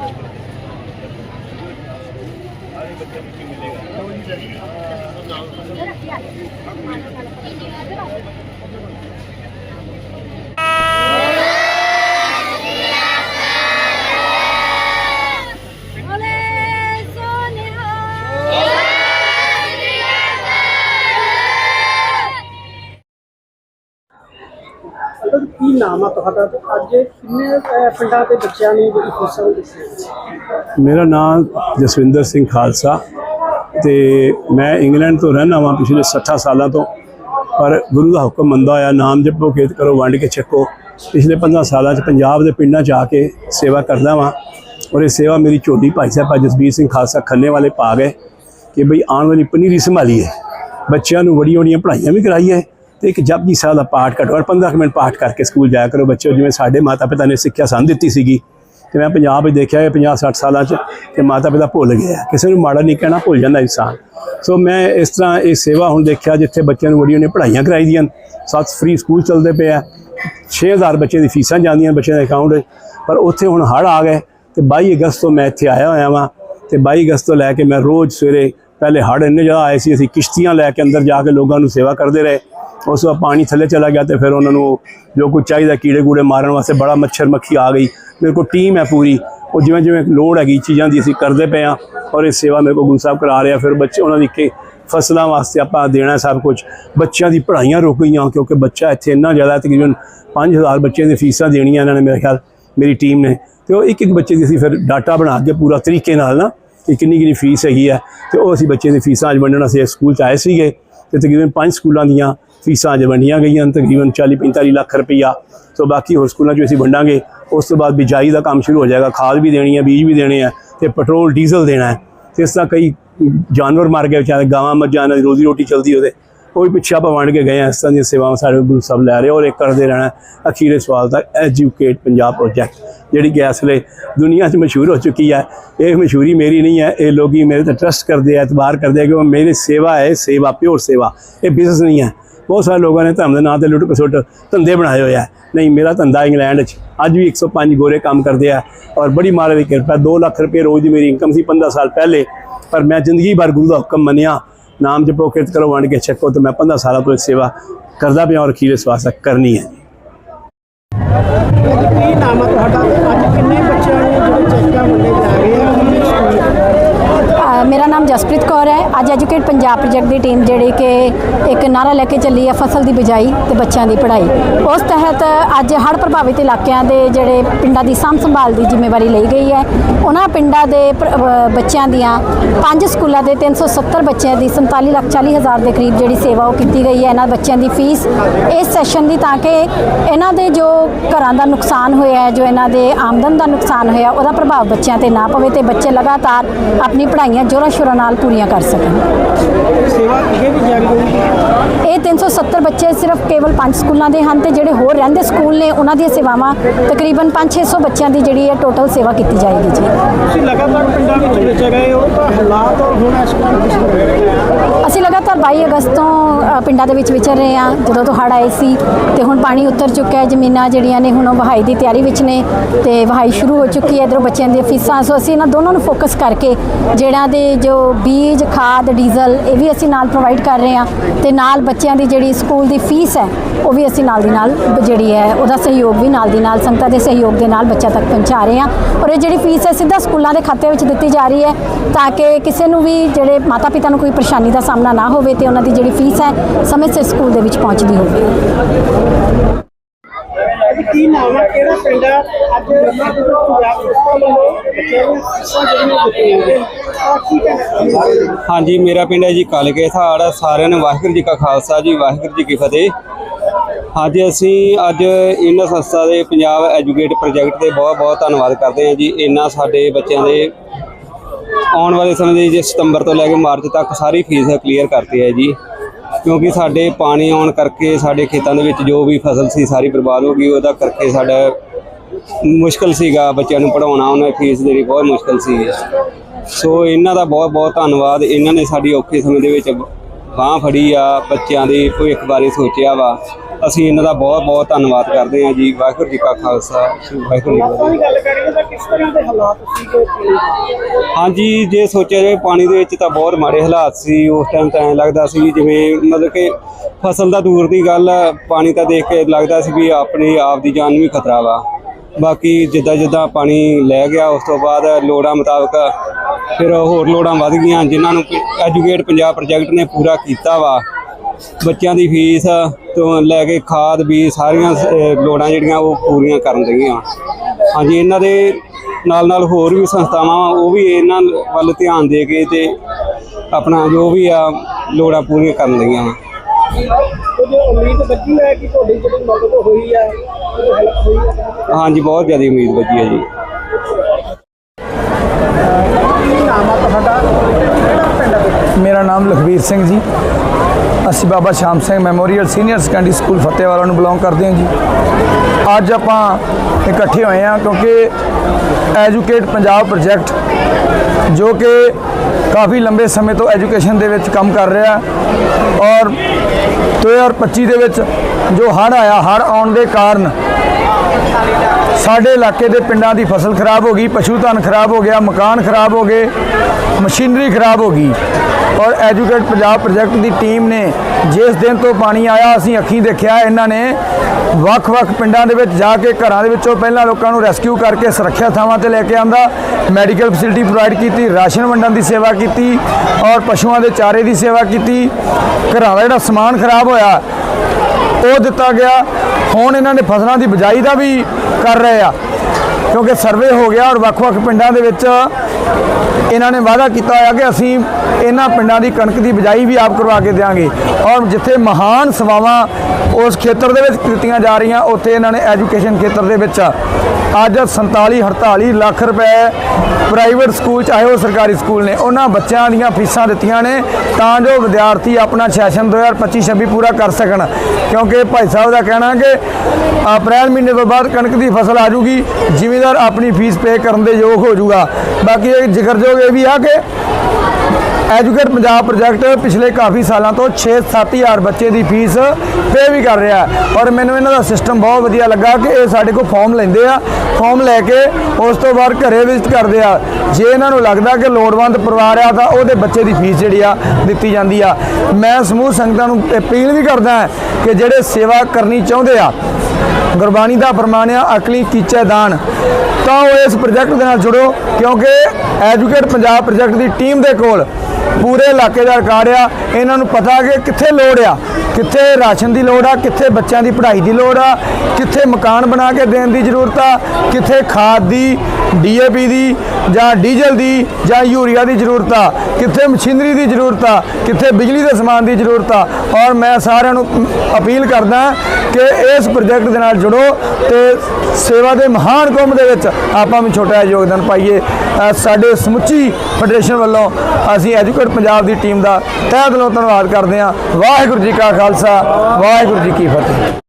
ਓਲੇ ਨਾਮ ਆ ਤੁਹਾਡਾ? ਤੇ ਅੱਜ ਕਿੰਨੇ ਅਹ, ਪਿੰਡਾਂ ਦੇ ਬੱਚਿਆਂ ਨੂੰ ਜਿਹੜੀ ਫੀਸਾਂ ਨੂੰ ਮੇਰਾ ਨਾਮ ਜਸਵਿੰਦਰ ਸਿੰਘ ਖਾਲਸਾ ਤੇ ਮੈਂ ਇੰਗਲੈਂਡ ਤੋਂ ਰਹਿਣਾ ਵਾਂ ਪਿਛਲੇ 60 ਸਾਲਾਂ ਤੋਂ ਪਰ ਗੁਰੂ ਦਾ ਹੁਕਮ ਮੰਨਦਾ ਹੋਇਆ ਨਾਮ ਜਪੋ ਖੇਤ ਕਰੋ ਵੰਡ ਕੇ ਛਕੋ। ਪਿਛਲੇ 15 ਸਾਲਾਂ 'ਚ ਪੰਜਾਬ ਦੇ ਪਿੰਡਾਂ 'ਚ ਆ ਕੇ ਸੇਵਾ ਕਰਦਾ ਵਾਂ ਔਰ ਇਹ ਸੇਵਾ ਮੇਰੀ ਝੋਲੀ ਭਾਈ ਸਾਹਿਬ ਭਾਈ ਜਸਬੀਰ ਸਿੰਘ ਖਾਲਸਾ ਖੰਨੇ ਵਾਲੇ ਪਾ ਗਏ ਕਿ ਭਈ ਆਉਣ ਵਾਲੀ ਪਨੀਰੀ ਸੰਭਾਲੀਏ ਬੱਚਿਆਂ ਨੂੰ ਬੜੀਆਂ ਬੜੀਆਂ ਪੜ੍ਹਾਈਆਂ ਵੀ ਕਰਾਈਏ ਤੇ ਇੱਕ ਜਪਜੀ ਸਾਹਿਬ ਦਾ ਪਾਠ ਘੱਟੋ ਘੱਟ 15 ਕੁ ਮਿੰਟ ਪਾਠ ਕਰਕੇ ਸਕੂਲ ਜਾਇਆ ਕਰੋ ਬੱਚਿਓ। ਜਿਵੇਂ ਸਾਡੇ ਮਾਤਾ ਪਿਤਾ ਨੇ ਸਿੱਖਿਆ ਸਾਨੂੰ ਦਿੱਤੀ ਸੀਗੀ। ਤੇ ਮੈਂ ਪੰਜਾਬ ਵਿੱਚ ਦੇਖਿਆ ਇਹ 50 60 ਸਾਲਾਂ 'ਚ ਕਿ ਮਾਤਾ ਪਿਤਾ ਭੁੱਲ ਗਿਆ ਕਿਸੇ ਨੂੰ ਮਾੜਾ ਨਹੀਂ ਕਹਿਣਾ, ਭੁੱਲ ਜਾਂਦਾ ਇਨਸਾਨ। ਸੋ ਮੈਂ ਇਸ ਤਰ੍ਹਾਂ ਇਹ ਸੇਵਾ ਹੁਣ ਦੇਖਿਆ ਜਿੱਥੇ ਬੱਚਿਆਂ ਨੂੰ ਬੜੀਆਂ ਨੇ ਪੜ੍ਹਾਈਆਂ ਕਰਾਈ ਦੀਆਂ ਸੱਤ ਫ੍ਰੀ ਸਕੂਲ ਚੱਲਦੇ ਪਏ ਆ। 6000 ਬੱਚੇ ਦੀ ਫੀਸਾਂ ਜਾਂਦੀਆਂ ਬੱਚਿਆਂ ਦੇ ਅਕਾਊਂਟ 'ਚ ਪਰ ਉੱਥੇ ਹੁਣ ਹੜ੍ਹ ਆ ਗਏ ਤੇ 22 ਅਗਸਤ ਤੋਂ ਮੈਂ ਇੱਥੇ ਆਇਆ ਹੋਇਆ ਵਾਂ ਤੇ 22 ਅਗਸਤ ਤੋਂ ਲੈ ਕੇ ਮੈਂ ਰੋਜ਼ ਸਵੇਰੇ ਪਹਿਲੇ ਹੜ੍ਹ ਇੰਨੇ ਜ਼ਿਆਦਾ ਆਏ ਸੀ, ਅਸੀਂ ਕਿਸ਼ਤੀਆਂ ਲੈ ਕੇ ਅੰਦਰ ਜਾ ਕੇ ਲੋਕਾਂ ਨੂੰ ਸੇਵਾ ਕਰਦੇ ਰਹੇ। ਉਸ ਤੋਂ ਬਾਅਦ ਪਾਣੀ ਥੱਲੇ ਚਲਾ ਗਿਆ ਤੇ ਫਿਰ ਉਹਨਾਂ ਨੂੰ ਜੋ ਕੁਝ ਚਾਹੀਦਾ ਕੀੜੇ ਕੂੜੇ ਮਾਰਨ ਵਾਸਤੇ ਬੜਾ ਮੱਛਰ ਮੱਖੀ ਆ ਗਈ। ਮੇਰੇ ਕੋਲ ਟੀਮ ਹੈ ਪੂਰੀ। ਉਹ ਜਿਵੇਂ ਜਿਵੇਂ ਲੋੜ ਹੈਗੀ ਚੀਜ਼ਾਂ ਦੀ ਅਸੀਂ ਕਰਦੇ ਪਏ ਹਾਂ ਔਰ ਇਹ ਸੇਵਾ ਮੇਰੇ ਕੋਲ ਗੁਰੂ ਸਾਹਿਬ ਕਰਾ ਰਿਹਾ ਫਿਰ ਬੱਚੇ ਉਹਨਾਂ ਦੀ ਕਿ ਫਸਲਾਂ ਵਾਸਤੇ ਆਪਾਂ ਦੇਣਾ ਸਭ ਕੁਝ ਬੱਚਿਆਂ ਦੀ ਪੜ੍ਹਾਈਆਂ ਰੁਕ ਗਈਆਂ ਕਿਉਂਕਿ ਬੱਚਾ ਇੱਥੇ ਇੰਨਾ ਜ਼ਿਆਦਾ ਤਕਰੀਬਨ 5000 ਬੱਚਿਆਂ ਦੀ ਫੀਸਾਂ ਦੇਣੀਆਂ ਇਹਨਾਂ ਨੇ ਮੇਰੇ ਖਿਆਲ, ਮੇਰੀ ਟੀਮ ਨੇ। ਤੇ ਉਹ ਇੱਕ ਇੱਕ ਬੱਚੇ ਦੀ ਅਸੀਂ ਫਿਰ ਡਾਟਾ ਬਣਾ ਕੇ ਪੂਰਾ ਤਰੀਕੇ ਨਾਲ ਨਾ, ਕਿ ਕਿੰਨੀ ਕਿੰਨੀ ਫੀਸ ਹੈਗੀ ਹੈ। ਤੇ ਉਹ ਅਸੀਂ ਬੱਚੇ ਦੀ ਫੀਸਾਂ ਅੱਜ ਵੰਡਣ ਅਸੀਂ ਸਕੂਲ ਚ ਆਏ ਸੀਗੇ। ਤੇ ਤਕਰੀਬਨ ਪੰਜ ਸਕੂਲਾਂ ਦੀਆਂ ਫੀਸਾਂ ਅੱਜ ਵੰਡੀਆਂ ਗਈਆਂ ਤਕਰੀਬਨ 40 45 ਲੱਖ ਰੁਪਈਆ। ਸੋ ਬਾਕੀ ਹੋਰ ਸਕੂਲਾਂ 'ਚ ਅਸੀਂ ਵੰਡਾਂਗੇ। ਉਸ ਤੋਂ ਬਾਅਦ ਬਿਜਾਈ ਦਾ ਕੰਮ ਸ਼ੁਰੂ ਹੋ ਜਾਏਗਾ, ਖਾਦ ਵੀ ਦੇਣੀ ਹੈ, ਬੀਜ ਵੀ ਦੇਣੇ ਆ ਤੇ ਪੈਟਰੋਲ, ਡੀਜ਼ਲ ਦੇਣਾ ਹੈ। ਤੇ ਇਸ ਤਰ੍ਹਾਂ ਕਈ ਜਾਨਵਰ ਮਾਰ ਗਏ ਵਿਚਾਰੇ, ਗਾਵਾਂ ਮੱਝਾਂ ਨਾਲ ਰੋਜ਼ੀ ਰੋਟੀ ਚਲਦੀ ਉਹਦੇ। ਉਹ ਵੀ ਪਿੱਛੇ ਆਪਾਂ ਵੰਡ ਕੇ ਗਏ ਆ ਇਸ ਤਰ੍ਹਾਂ ਦੀਆਂ ਸੇਵਾਵਾਂ ਸਾਡੇ ਗੁਰੂ ਸਾਹਿਬ ਲੈ ਰਹੇ ਔਰ ਇਹ ਕਰਦੇ ਰਹਿਣਾ ਅਖੀਰੇ ਸਵਾਲ ਤੱਕ ਐਜੂਕੇਟ ਪੰਜਾਬ ਪ੍ਰੋਜੈਕਟ। ਜਿਹੜੀ ਕਿ ਇਸ ਵੇਲੇ ਦੁਨੀਆ 'ਚ ਮਸ਼ਹੂਰ ਹੋ ਚੁੱਕੀ ਹੈ ਇਹ ਮਸ਼ਹੂਰੀ ਮੇਰੀ ਨਹੀਂ ਹੈ, ਇਹ ਲੋਕੀ ਮੇਰੇ ਤੇ ਟਰਸਟ ਕਰਦੇ ਆ, ਇਤਬਾਰ ਕਰਦੇ ਆ ਕਿ ਉਹ ਮੇਰੀ ਸੇਵਾ ਹੈ, ਸੇਵਾ ਪਿਓਰ ਸੇਵਾ, ਇਹ ਬਿਜ਼ਨਸ ਨਹੀਂ ਹੈ। ਬਹੁਤ ਸਾਰੇ ਲੋਕਾਂ ਨੇ ਧਰਮ ਦੇ ਨਾਂ ਤੇ ਲੁੱਟ ਖਸੁੱਟ ਧੰਦੇ ਬਣਾਏ ਹੋਏ ਆ। ਨਹੀਂ, ਮੇਰਾ ਧੰਦਾ ਇੰਗਲੈਂਡ 'ਚ, ਅੱਜ ਵੀ 105 ਗੋਰੇ ਕੰਮ ਕਰਦੇ ਆ ਔਰ ਬੜੀ ਮਾਰੇ ਦੀ ਕਿਰਪਾ 2 ਲੱਖ ਰੁਪਏ ਰੋਜ਼ ਦੀ ਮੇਰੀ ਇਨਕਮ ਸੀ 15 ਸਾਲ ਪਹਿਲੇ, ਪਰ ਮੈਂ ਜ਼ਿੰਦਗੀ ਭਰ ਗੁਰੂ ਦਾ ਹੁਕਮ ਮੰਨਿਆ, ਨਾਮ ਜਪੋ ਕਿਰਤ ਕਰੋ, ਵੰਡ ਕੇ ਛਕੋ ਤੇ ਮੈਂ 15 ਸਾਲਾਂ ਤੋਂ ਸੇਵਾ ਕਰਦਾ ਪਿਆ ਔਰ ਅਖੀਰ ਸਵਾਸ ਕਰਨੀ ਹੈ। ਕੀ ਨਾਮ ਆ ਤੁਹਾਡਾ ਤੇ ਅੱਜ ਕਿੰਨੇ ਬੱਚਿਆਂ ਨੂੰ ਜਿਹੜੇ ਚੈੱਕਾਂ ਵੰਡੇ ਜਾ ਰਹੇ ਆ ਕਿੰਨੇ ਸਕੂਲ ਅ, ਮੇਰਾ ਨਾਮ ਜਸਪ੍ਰੀਤ ਕੌਰ ਅੱਜ ਐਜੂਕੇਟ ਪੰਜਾਬ ਪ੍ਰੋਜੈਕਟ ਦੀ ਟੀਮ ਜਿਹੜੀ ਕਿ ਇੱਕ ਨਾਰਾ ਲੈ ਕੇ ਚੱਲੀ ਹੈ ਫਸਲ ਦੀ ਬਿਜਾਈ ਤੇ ਬੱਚਿਆਂ ਦੀ ਪੜ੍ਹਾਈ। ਉਸ ਤਹਿਤ ਅੱਜ ਹੜ੍ਹ ਪ੍ਰਭਾਵਿਤ ਇਲਾਕਿਆਂ ਦੇ ਜਿਹੜੇ ਪਿੰਡਾਂ ਦੀ ਸਾਂਭ ਸੰਭਾਲ ਦੀ ਜ਼ਿੰਮੇਵਾਰੀ ਲਈ ਗਈ ਹੈ। ਉਹਨਾਂ ਪਿੰਡਾਂ ਦੇ ਪ੍ਰ- ਬੱਚਿਆਂ ਦੀਆਂ ਪੰਜ ਸਕੂਲਾਂ ਦੇ 370 ਬੱਚਿਆਂ ਦੀ 47 ਲੱਖ 40 ਹਜ਼ਾਰ ਦੇ ਕਰੀਬ ਜਿਹੜੀ ਸੇਵਾ ਉਹ ਕੀਤੀ ਗਈ ਹੈ। ਇਹਨਾਂ ਬੱਚਿਆਂ ਦੀ ਫੀਸ ਇਸ ਸੈਸ਼ਨ ਦੀ ਤਾਂ ਕਿ ਇਹਨਾਂ ਦੇ ਜੋ ਘਰਾਂ ਦਾ ਨੁਕਸਾਨ ਹੋਇਆ ਹੈ ਜੋ ਇਹਨਾਂ ਦੇ ਆਮਦਨ ਦਾ ਨੁਕਸਾਨ ਹੋਇਆ, ਉਹਦਾ ਪ੍ਰਭਾਵ ਬੱਚਿਆਂ ਤੇ ਨਾ ਪਵੇ ਤੇ ਬੱਚੇ ਲਗਾਤਾਰ ਆਪਣੀ ਪੜ੍ਹਾਈਆਂ ਜੋਰਾਂ ਸ਼ੋਰਾਂ ਨਾਲ ਪੂਰੀਆਂ ਕਰ ਸਕਣ। open. ਸੇਵਾ ਅੱਗੇ ਵੀ ਜਾਰੀ ਹੋਊਗੀ ਇਹ 370 ਬੱਚੇ ਸਿਰਫ ਕੇਵਲ ਪੰਜ ਸਕੂਲਾਂ ਦੇ ਹਨ ਤੇ ਜਿਹੜੇ ਹੋਰ ਰਹਿੰਦੇ ਸਕੂਲ ਨੇ ਉਹਨਾਂ ਦੀਆਂ ਸੇਵਾਵਾਂ ਤਕਰੀਬਨ 5-600 ਬੱਚਿਆਂ ਦੀ ਜਿਹੜੀ ਹੈ ਟੋਟਲ ਸੇਵਾ ਕੀਤੀ ਜਾਏਗੀ ਜੀ। ਤੁਸੀਂ ਲਗਾਤਾਰ ਪਿੰਡਾਂ ਵਿੱਚ ਵਿੱਚ ਗਏ ਹੋ ਤਾਂ ਹਾਲਾਤ ਔਰ ਹੁਣ ਇਸ ਟਾਈਮ ਕਿਸ ਤਰ੍ਹਾਂ ਹੈ ਅਸੀਂ ਲਗਾਤਾਰ 22 ਅਗਸਤ ਤੋਂ ਪਿੰਡਾਂ ਦੇ ਵਿੱਚ ਵਿਚਰ ਰਹੇ ਹਾਂ। ਜਦੋਂ ਤੋਂ ਹੜ੍ਹ ਆਏ ਸੀ ਤੇ ਹੁਣ ਪਾਣੀ ਉਤਰ ਚੁੱਕਾ ਹੈ ਜ਼ਮੀਨਾਂ ਜਿਹੜੀਆਂ ਨੇ ਹੁਣ ਉਹ ਵਹਾਈ ਦੀ ਤਿਆਰੀ ਵਿੱਚ ਨੇ ਤੇ ਵਹਾਈ ਸ਼ੁਰੂ ਹੋ ਚੁੱਕੀ ਹੈ ਇਧਰੋਂ ਬੱਚਿਆਂ ਦੀਆਂ ਫੀਸਾਂ। ਸੋ ਅਸੀਂ ਇਹਨਾਂ ਦੋਨਾਂ ਨੂੰ ਫੋਕਸ ਕਰਕੇ ਜਿਹੜਾ ਦੇ ਜੋ ਬੀਜ ਖਾਦ ਡੀਜ਼ਲ ਇਹ ਵੀ ਅਸੀਂ ਨਾਲ ਪ੍ਰੋਵਾਈਡ ਕਰ ਰਹੇ ਹਾਂ ਤੇ ਨਾਲ ਬੱਚਿਆਂ ਦੀ ਜਿਹੜੀ ਸਕੂਲ ਦੀ ਫੀਸ ਹੈ, ਉਹ ਵੀ ਅਸੀਂ ਨਾਲ ਦੀ ਨਾਲ ਜਿਹੜੀ ਹੈ, ਉਹਦਾ ਸਹਿਯੋਗ ਵੀ ਨਾਲ ਦੀ ਨਾਲ ਸੰਗਤਾਂ ਦੇ ਸਹਿਯੋਗ ਦੇ ਨਾਲ ਬੱਚਿਆਂ ਤੱਕ ਪਹੁੰਚਾ ਰਹੇ ਹਾਂ। ਔਰ ਇਹ ਜਿਹੜੀ ਫੀਸ ਹੈ, ਸਿੱਧਾ ਸਕੂਲਾਂ ਦੇ ਖਾਤੇ ਵਿੱਚ ਦਿੱਤੀ ਜਾ ਰਹੀ ਹੈ ਤਾਂ ਕਿ ਕਿਸੇ ਨੂੰ ਵੀ ਜਿਹੜੇ ਮਾਤਾ ਪਿਤਾ ਨੂੰ ਕੋਈ ਪਰੇਸ਼ਾਨੀ ਦਾ ਸਾਹਮਣਾ ਨਾ ਹੋਵੇ ਤੇ ਉਹਨਾਂ ਦੀ ਜਿਹੜੀ ਫੀਸ ਹੈ, ਸਮੇਂ ਸਿਰ ਸਕੂਲ ਦੇ ਵਿੱਚ ਪਹੁੰਚਦੀ ਹੋਵੇ। ਅੱਜ ਕੀ ਨਾਮ ਆ ਕਿਹੜਾ ਪਿੰਡ ਆ ਅੱਜ ਪੰਜਾਬ ਪੁਲਿਸ ਹਾਂਜੀ, ਮੇਰਾ ਪਿੰਡ ਹੈ ਜੀ ਕਾਲਕੇ ਥਾੜ ਸਾਰਿਆਂ ਨੂੰ ਵਾਹਿਗੁਰੂ ਜੀ ਕਾ ਖਾਲਸਾ ਜੀ, ਵਾਹਿਗੁਰੂ ਜੀ ਕੀ ਫਤਿਹ। ਅੱਜ ਅਸੀਂ ਅੱਜ ਇਹਨਾਂ ਸੰਸਥਾ ਦੇ ਪੰਜਾਬ ਐਜੂਕੇਟ ਪ੍ਰੋਜੈਕਟ ਦੇ ਬਹੁਤ ਬਹੁਤ ਧੰਨਵਾਦ ਕਰਦੇ ਹਾਂ ਜੀ। ਇਹਨਾਂ ਸਾਡੇ ਬੱਚਿਆਂ ਦੇ ਆਉਣ ਵਾਲੇ ਸਮੇਂ ਦੇ ਜੇ ਸਤੰਬਰ ਤੋਂ ਲੈ ਕੇ ਮਾਰਚ ਤੱਕ ਸਾਰੀ ਫੀਸ ਕਲੀਅਰ ਕਰਤੀ ਹੈ ਜੀ। ਕਿਉਂਕਿ ਸਾਡੇ ਪਾਣੀ ਆਉਣ ਕਰਕੇ ਸਾਡੇ ਖੇਤਾਂ ਦੇ ਵਿੱਚ ਜੋ ਵੀ ਫਸਲ ਸੀ, ਸਾਰੀ ਬਰਬਾਦ ਹੋ ਗਈ। ਉਹਦਾ ਕਰਕੇ ਸਾਡਾ ਮੁਸ਼ਕਲ ਸੀਗਾ ਬੱਚਿਆਂ ਨੂੰ ਪੜਾਉਣਾ ਉਹਨਾਂ ਫੀਸ ਦੇਣੀ ਬਹੁਤ ਮੁਸ਼ਕਲ ਸੀ। ਸੋ ਇਹਨਾਂ ਦਾ ਬਹੁਤ ਬਹੁਤ ਧੰਨਵਾਦ। ਇਹਨਾਂ ਨੇ ਸਾਡੀ ਔਖੇ ਸਮੇਂ ਦੇ ਵਿੱਚ ਬਾਹ ਫੜੀ ਆ। ਬੱਚਿਆਂ ਦੇ ਭਵਿੱਖ ਬਾਰੇ ਸੋਚਿਆ ਵਾ। ਅਸੀਂ ਇਹਨਾਂ ਦਾ ਬਹੁਤ ਬਹੁਤ ਧੰਨਵਾਦ ਕਰਦੇ ਹਾਂ ਜੀ ਵਾਹਿਗੁਰੂ ਜੀ ਕਾ ਖਾਲਸਾ ਵਾਹਿਗੁਰੂ ਜੀ ਕੀ ਫਤਿਹ ਗੱਲ ਕਰੀਏ ਤਾਂ ਕਿਸ ਤਰ੍ਹਾਂ ਦੇ ਹਾਲਾਤ ਸੀਗੇ? ਹਾਂਜੀ ਜੇ ਸੋਚਿਆ ਜਾਵੇ ਪਾਣੀ ਦੇ ਵਿੱਚ ਤਾਂ ਬਹੁਤ ਮਾੜੇ ਹਾਲਾਤ ਸੀ ਉਸ ਟਾਈਮ ਤਾਂ ਐਂ ਲੱਗਦਾ ਸੀ ਜਿਵੇਂ ਮਤਲਬ ਕਿ ਫਸਲ ਦਾ ਦੂਰ ਦੀ ਗੱਲ ਪਾਣੀ ਤਾਂ ਦੇਖ ਕੇ ਲੱਗਦਾ ਸੀ ਵੀ ਆਪਣੀ ਆਪ ਦੀ ਜਾਨ ਨੂੰ ਵੀ ਖਤਰਾ ਵਾ ਬਾਕੀ ਜਿੱਦਾਂ ਜਿੱਦਾਂ ਪਾਣੀ ਲੈ ਗਿਆ ਉਸ ਤੋਂ ਬਾਅਦ ਲੋੜਾਂ ਮੁਤਾਬਕ ਫਿਰ ਹੋਰ ਲੋੜਾਂ ਵੱਧ ਗਈਆਂ ਜਿਨ੍ਹਾਂ ਨੂੰ ਐਜੂਕੇਟ ਪੰਜਾਬ ਪ੍ਰੋਜੈਕਟ ਨੇ ਪੂਰਾ ਕੀਤਾ ਵਾ ਬੱਚਿਆਂ ਦੀ ਫੀਸ ਤੋਂ ਲੈ ਕੇ ਖਾਦ ਵੀ ਸਾਰੀਆਂ ਲੋੜਾਂ ਜਿਹੜੀਆਂ ਉਹ ਪੂਰੀਆਂ ਕਰਨ ਲਈਆਂ ਹਾਂਜੀ ਇਹਨਾਂ ਦੇ ਨਾਲ ਨਾਲ ਹੋਰ ਵੀ ਸੰਸਥਾਵਾਂ ਵਾ, ਉਹ ਵੀ ਇਹਨਾਂ ਵੱਲ ਧਿਆਨ ਦੇ ਕੇ ਤੇ ਆਪਣਾ ਜੋ ਵੀ ਆ ਲੋੜਾਂ ਪੂਰੀਆਂ ਕਰਨ ਲਈਆਂ ਵਾ। ਕੁਝ ਉਮੀਦ ਬੱਜੀ ਹੈ ਕਿ ਤੁਹਾਡੀ ਜਿਹੜੀ ਮਦਦ ਹੋਈ ਹੈ ਉਹ ਹੈਲਪ ਹੋਈ ਹੈ? ਹਾਂਜੀ ਬਹੁਤ ਜ਼ਿਆਦਾ ਉਮੀਦ ਵੱਜੀ ਹੈ ਜੀ। ਮੇਰਾ ਨਾਮ ਲਖਵੀਰ ਸਿੰਘ ਜੀ। ਅਸੀਂ Baba Sham Singh memorial senior secondary school Fatehwala ਨੂੰ ਬਿਲੋਂਗ ਕਰਦੇ ਹਾਂ ਜੀ। ਅੱਜ ਆਪਾਂ ਇਕੱਠੇ ਹੋਏ ਹਾਂ ਕਿਉਂਕਿ ਐਜੂਕੇਟ ਪੰਜਾਬ ਪ੍ਰੋਜੈਕਟ ਜੋ ਕਿ ਕਾਫੀ ਲੰਬੇ ਸਮੇਂ ਤੋਂ ਐਜੂਕੇਸ਼ਨ ਦੇ ਵਿੱਚ ਕੰਮ ਕਰ ਰਿਹਾ ਔਰ 2025 ਦੇ ਵਿੱਚ ਜੋ ਹੜ੍ਹ ਆਇਆ, ਹੜ੍ਹ ਆਉਣ ਦੇ ਕਾਰਨ ਸਾਡੇ ਇਲਾਕੇ ਦੇ ਪਿੰਡਾਂ ਦੀ ਫਸਲ ਖਰਾਬ ਹੋ ਗਈ, ਪਸ਼ੂ ਧਨ ਖਰਾਬ ਹੋ ਗਿਆ, ਮਕਾਨ ਖਰਾਬ ਹੋ ਗਏ, ਮਸ਼ੀਨਰੀ ਖਰਾਬ ਹੋ ਗਈ। ਔਰ ਐਜੂਕੇਟ ਪੰਜਾਬ ਪ੍ਰੋਜੈਕਟ ਦੀ ਟੀਮ ਨੇ ਜਿਸ ਦਿਨ ਤੋਂ ਪਾਣੀ ਆਇਆ, ਅਸੀਂ ਅੱਖੀਂ ਦੇਖਿਆ, ਇਹਨਾਂ ਨੇ ਵੱਖ-ਵੱਖ ਪਿੰਡਾਂ ਦੇ ਵਿੱਚ ਜਾ ਕੇ ਘਰਾਂ ਦੇ ਵਿੱਚੋਂ ਪਹਿਲਾਂ ਲੋਕਾਂ ਨੂੰ ਰੈਸਕਿਊ ਕਰਕੇ ਸੁਰੱਖਿਆ ਥਾਵਾਂ ਤੇ ਲੈ ਕੇ ਆਂਦਾ, ਮੈਡੀਕਲ ਫੈਸਿਲਿਟੀ ਪ੍ਰੋਵਾਈਡ ਕੀਤੀ, ਰਾਸ਼ਨ ਵੰਡਣ ਦੀ ਸੇਵਾ ਕੀਤੀ ਔਰ ਪਸ਼ੂਆਂ ਦੇ ਚਾਰੇ ਦੀ ਸੇਵਾ ਕੀਤੀ। ਘਰਾਂ ਦਾ ਜਿਹੜਾ ਸਮਾਨ ਖਰਾਬ ਹੋਇਆ, ਉਹ ਦਿੱਤਾ ਗਿਆ। ਹੁਣ ਇਹਨਾਂ ਨੇ ਫਸਲਾਂ ਦੀ ਬਿਜਾਈ ਦਾ ਵੀ ਕਰ ਰਹੇ ਆ। ਕਿਉਂਕਿ ਸਰਵੇ ਹੋ ਗਿਆ ਔਰ ਵੱਖ-ਵੱਖ ਪਿੰਡਾਂ ਦੇ ਵਿੱਚ ਇਹਨਾਂ ਨੇ ਵਾਅਦਾ ਕੀਤਾ ਹੋਇਆ ਕਿ ਅਸੀਂ ਇਹਨਾਂ ਪਿੰਡਾਂ ਦੀ ਕਣਕ ਦੀ ਬਿਜਾਈ ਵੀ ਆਪ ਕਰਵਾ ਕੇ ਦੇਵਾਂਗੇ ਔਰ ਜਿੱਥੇ ਮਹਾਨ ਸੇਵਾਵਾਂ ਉਸ ਖੇਤਰ ਦੇ ਵਿੱਚ ਕੀਤੀਆਂ ਜਾ ਰਹੀਆਂ, ਉੱਥੇ ਇਹਨਾਂ ਨੇ ਐਜੂਕੇਸ਼ਨ ਖੇਤਰ ਦੇ ਵਿੱਚ ਅੱਜ 47 48 ਲੱਖ ਰੁਪਏ ਪ੍ਰਾਈਵੇਟ ਸਕੂਲ ਚਾਹੇ ਉਹ ਸਰਕਾਰੀ ਸਕੂਲ ਨੇ, ਉਹਨਾਂ ਬੱਚਿਆਂ ਦੀਆਂ ਫੀਸਾਂ ਦਿੱਤੀਆਂ ਨੇ ਤਾਂ ਜੋ ਵਿਦਿਆਰਥੀ ਆਪਣਾ ਸੈਸ਼ਨ 2025-26 ਪੂਰਾ ਕਰ ਸਕਣ। ਕਿਉਂਕਿ ਭਾਈ ਸਾਹਿਬ ਦਾ ਕਹਿਣਾ ਕਿ ਅਪ੍ਰੈਲ ਮਹੀਨੇ ਤੋਂ ਬਾਅਦ ਕਣਕ ਦੀ ਫਸਲ ਆ ਜੂਗੀ ਜ਼ਿਮੀਂਦਾਰ ਆਪਣੀ ਫੀਸ ਪੇ ਕਰਨ ਦੇ ਯੋਗ ਹੋ ਜਾਊਗਾ। ਬਾਕੀ ਇਹ ਜ਼ਿਕਰਯੋਗ ਇਹ ਵੀ ਆ ਕਿ ਐਜੂਕੇਟ ਪੰਜਾਬ ਪ੍ਰੋਜੈਕਟ ਪਿਛਲੇ ਕਾਫੀ ਸਾਲਾਂ ਤੋਂ 6-7 ਹਜ਼ਾਰ ਬੱਚੇ ਦੀ ਫੀਸ ਪੇ ਵੀ ਕਰ ਰਿਹਾ ਹੈ। ਔਰ ਮੈਨੂੰ ਇਹਨਾਂ ਦਾ ਸਿਸਟਮ ਬਹੁਤ ਵਧੀਆ ਲੱਗਾ ਕਿ ਇਹ ਸਾਡੇ ਕੋਲ ਫਾਰਮ ਲੈਂਦੇ ਆ। ਫਾਰਮ ਲੈ ਕੇ ਉਸ ਤੋਂ ਬਾਅਦ ਘਰੇ ਵਿਜ਼ਿਟ ਕਰਦੇ ਆ। ਜੇ ਇਹਨਾਂ ਨੂੰ ਲੱਗਦਾ ਕਿ ਲੋੜਵੰਦ ਪਰਿਵਾਰ ਆ, ਤਾਂ ਉਹਦੇ ਬੱਚੇ ਦੀ ਫੀਸ ਜਿਹੜੀ ਆ ਦਿੱਤੀ ਜਾਂਦੀ ਆ। ਮੈਂ ਸਮੂਹ ਸੰਗਤਾਂ ਨੂੰ ਅਪੀਲ ਵੀ ਕਰਦਾ ਕਿ ਜਿਹੜੇ ਸੇਵਾ ਕਰਨੀ ਚਾਹੁੰਦੇ ਆ, ਗੁਰਬਾਣੀ ਦਾ ਫਰਮਾਨ ਆ, ਅਕਲੀ ਕੀਚੇ ਦਾਨ, ਤਾਂ ਉਹ ਇਸ ਪ੍ਰੋਜੈਕਟ ਦੇ ਨਾਲ ਜੁੜੋ, ਕਿਉਂਕਿ ਐਜੂਕੇਟ ਪੰਜਾਬ ਪ੍ਰੋਜੈਕਟ ਦੀ ਟੀਮ ਦੇ ਕੋਲ ਪੂਰੇ ਇਲਾਕੇ ਦਾ ਰਿਕਾਰਡ ਆ। ਇਹਨਾਂ ਨੂੰ ਪਤਾ ਕਿ ਕਿੱਥੇ ਲੋੜ ਆ। ਕਿੱਥੇ ਰਾਸ਼ਨ ਦੀ ਲੋੜ ਆ, ਕਿੱਥੇ ਬੱਚਿਆਂ ਦੀ ਪੜ੍ਹਾਈ ਦੀ ਲੋੜ ਆ, ਕਿੱਥੇ ਮਕਾਨ ਬਣਾ ਕੇ ਦੇਣ ਦੀ ਜ਼ਰੂਰਤ ਆ, ਕਿੱਥੇ ਖਾਦ ਦੀ, ਡੀਏਪੀ ਦੀ, ਜਾਂ ਡੀਜ਼ਲ ਦੀ, ਜਾਂ ਯੂਰੀਆ ਦੀ ਜ਼ਰੂਰਤ ਆ, ਕਿੱਥੇ ਮਸ਼ੀਨਰੀ ਦੀ ਜ਼ਰੂਰਤ ਆ, ਕਿੱਥੇ ਬਿਜਲੀ ਦੇ ਸਮਾਨ ਦੀ ਜ਼ਰੂਰਤ ਆ। ਔਰ ਮੈਂ ਸਾਰਿਆਂ ਨੂੰ ਅਪੀਲ ਕਰਦਾ ਕਿ ਇਸ ਪ੍ਰੋਜੈਕਟ ਦੇ ਨਾਲ ਜੁੜੋ ਤੇ ਸੇਵਾ ਦੇ ਮਹਾਨ ਕੰਮ ਦੇ ਵਿੱਚ ਆਪਾਂ ਵੀ ਛੋਟਾ ਜਿਹਾ ਯੋਗਦਾਨ ਪਾਈਏ। ਸਾਡੇ ਸਮੁੱਚੀ ਫੈਡਰੇਸ਼ਨ ਵੱਲੋਂ ਅਸੀਂ ਐਜੂਕੇਟ ਪੰਜਾਬ ਦੀ ਟੀਮ ਦਾ ਤਹਿ ਦਿਲੋਂ ਧੰਨਵਾਦ ਕਰਦੇ ਹਾਂ। ਵਾਹਿਗੁਰੂ ਜੀ ਕਾ ਖਾਲਸਾ, ਵਾਹਿਗੁਰੂ ਜੀ ਕੀ ਫਤਿਹ।